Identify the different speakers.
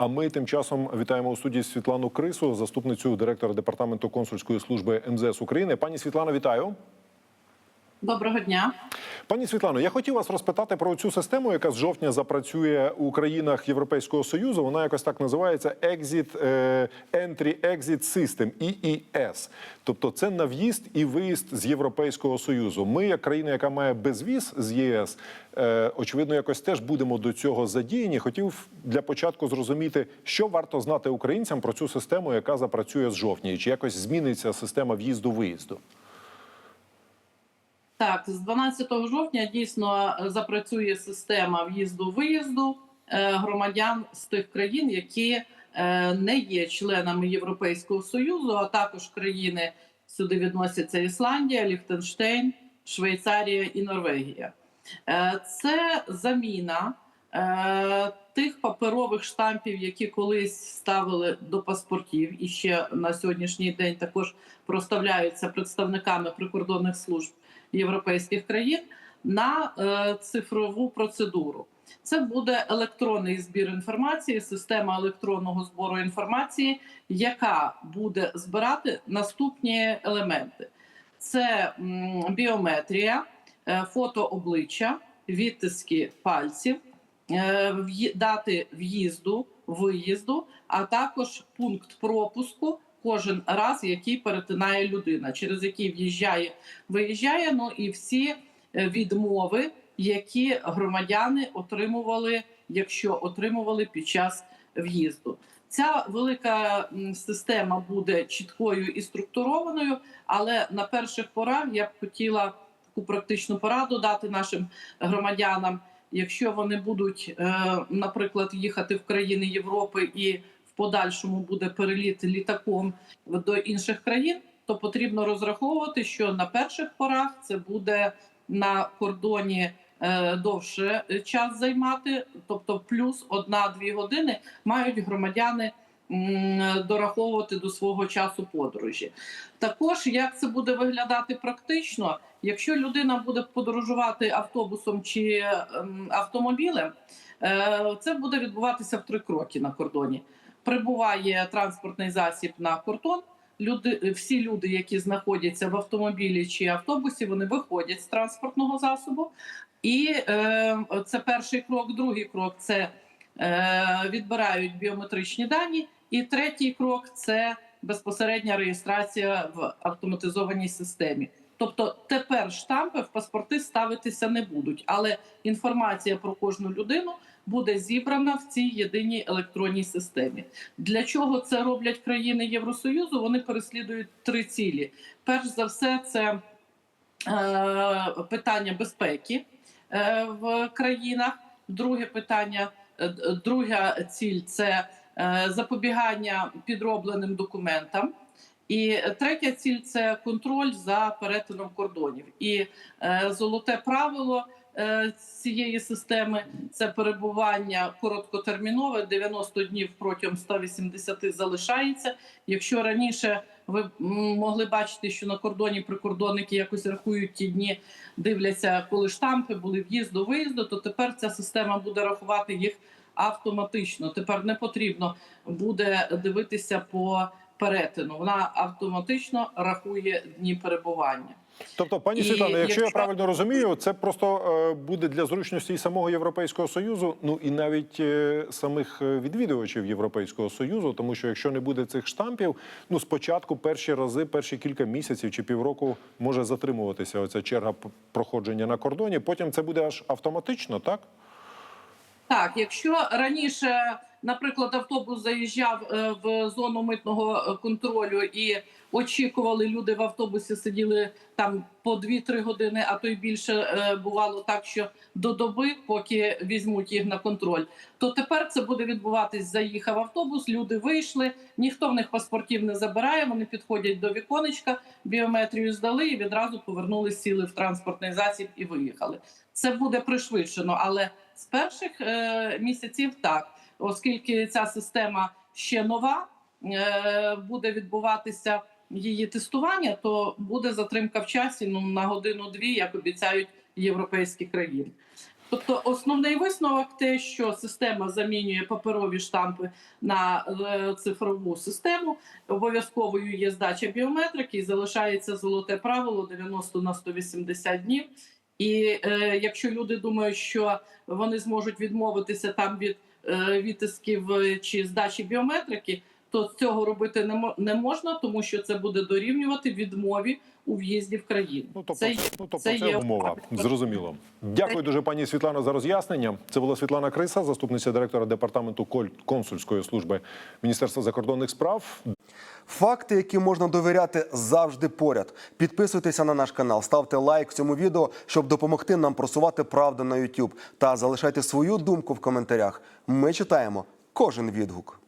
Speaker 1: А ми тим часом вітаємо у студії Світлану Крису, заступницю директора департаменту консульської служби МЗС України. Пані Світлано, вітаю.
Speaker 2: Доброго дня.
Speaker 1: Пані Світлано, я хотів вас розпитати про цю систему, яка з жовтня запрацює у країнах Європейського союзу. Вона якось так називається Exit е, Entry Exit System EES. Тобто це на в'їзд і виїзд з Європейського союзу. Ми, як країна, яка має безвіз з ЄС, е, очевидно, якось теж будемо до цього задіяні. Хотів для початку зрозуміти, що варто знати українцям про цю систему, яка запрацює з жовтня, і чи якось зміниться система в'їзду-виїзду.
Speaker 2: Так, з 12 жовтня дійсно е, запрацює система в'їзду-виїзду е, громадян з тих країн, які е, не є членами Європейського союзу, а також країни сюди відносяться Ісландія, Ліхтенштейн, Швейцарія і Норвегія. Це заміна тих паперових штампів, які колись ставили до паспортів, і ще на сьогоднішній день також проставляються представниками прикордонних служб європейських країн на е, цифрову процедуру. Це буде електронний збір інформації, система електронного збору інформації, яка буде збирати наступні елементи: це біометрія, е, фото обличчя, відтиски пальців, е, дати в'їзду, виїзду, а також пункт пропуску. Кожен раз, який перетинає людина, через який в'їжджає, виїжджає. Ну і всі е, відмови, які громадяни отримували, якщо отримували під час в'їзду. Ця велика система буде чіткою і структурованою, але на перших порах я б хотіла таку практичну пораду дати нашим громадянам. Якщо вони будуть, е, наприклад, їхати в країни Європи і в подальшому буде переліт літаком до інших країн, то потрібно розраховувати, що на перших порах це буде на кордоні е, довше час займати, тобто плюс одна-дві години мають громадяни дораховувати до свого часу подорожі. Також як це буде виглядати практично, якщо людина буде подорожувати автобусом чи ем, автомобілем, е, це буде відбуватися в три кроки на кордоні. Прибуває транспортний засіб на кордон. Люди, всі люди, які знаходяться в автомобілі чи автобусі, вони виходять з транспортного засобу. І е, це перший крок. Другий крок це е, відбирають біометричні дані. І третій крок це безпосередня реєстрація в автоматизованій системі. Тобто тепер штампи в паспорти ставитися не будуть, але інформація про кожну людину буде зібрана в цій єдиній електронній системі. Для чого це роблять країни Євросоюзу? Вони переслідують три цілі. Перш за все, це е, питання безпеки е, в країнах. Друге питання, е, друга ціль це запобігання підробленим документам. І третя ціль це контроль за перетином кордонів. І е, золоте правило е, цієї системи це перебування короткотермінове 90 днів протягом 180 залишається. Якщо раніше ви могли бачити, що на кордоні прикордонники якось рахують ті дні, дивляться, коли штампи були в'їзду виїзду, то тепер ця система буде рахувати їх автоматично. Тепер не потрібно буде дивитися по перетину. Вона автоматично рахує дні перебування.
Speaker 1: Тобто, пані
Speaker 2: І
Speaker 1: Світлано, якщо я правильно розумію, це просто е, буде для зручності і самого Європейського Союзу, ну і навіть е, самих е, відвідувачів Європейського Союзу, тому що якщо не буде цих штампів, ну спочатку перші рази, перші кілька місяців чи півроку може затримуватися оця черга проходження на кордоні. Потім це буде аж автоматично, так?
Speaker 2: Так, якщо раніше, наприклад, автобус заїжджав е, в зону митного е, контролю і очікували люди в автобусі, сиділи там по 2-3 години, а то й більше е, бувало так, що до доби, поки візьмуть їх на контроль, то тепер це буде відбуватись. Заїхав автобус, люди вийшли, ніхто в них паспортів не забирає. Вони підходять до віконечка, біометрію здали і відразу повернулись, сіли в транспортний засіб і виїхали. Це буде пришвидшено, але з перших е, місяців так, оскільки ця система ще нова, е, буде відбуватися її тестування, то буде затримка в часі ну на годину-дві, як обіцяють європейські країни. Тобто основний висновок те, що система замінює паперові штампи на е, цифрову систему. Обов'язковою є здача біометрики і залишається золоте правило 90 на 180 днів. І е, якщо люди думають, що вони зможуть відмовитися там від е, відтисків е, чи здачі біометрики, то цього робити не, мо- не можна, тому що це буде дорівнювати відмові у в'їзді в країну.
Speaker 1: Ну, тобто,
Speaker 2: це
Speaker 1: ну, тобто
Speaker 2: це
Speaker 1: це,
Speaker 2: є
Speaker 1: умова. Зрозуміло. Дякую дуже, пані Світлано, за роз'яснення. Це була Світлана Криса, заступниця директора департаменту консульської служби Міністерства закордонних справ.
Speaker 3: Факти, які можна довіряти, завжди поряд. Підписуйтеся на наш канал, ставте лайк цьому відео, щоб допомогти нам просувати правду на YouTube. Та залишайте свою думку в коментарях. Ми читаємо кожен відгук.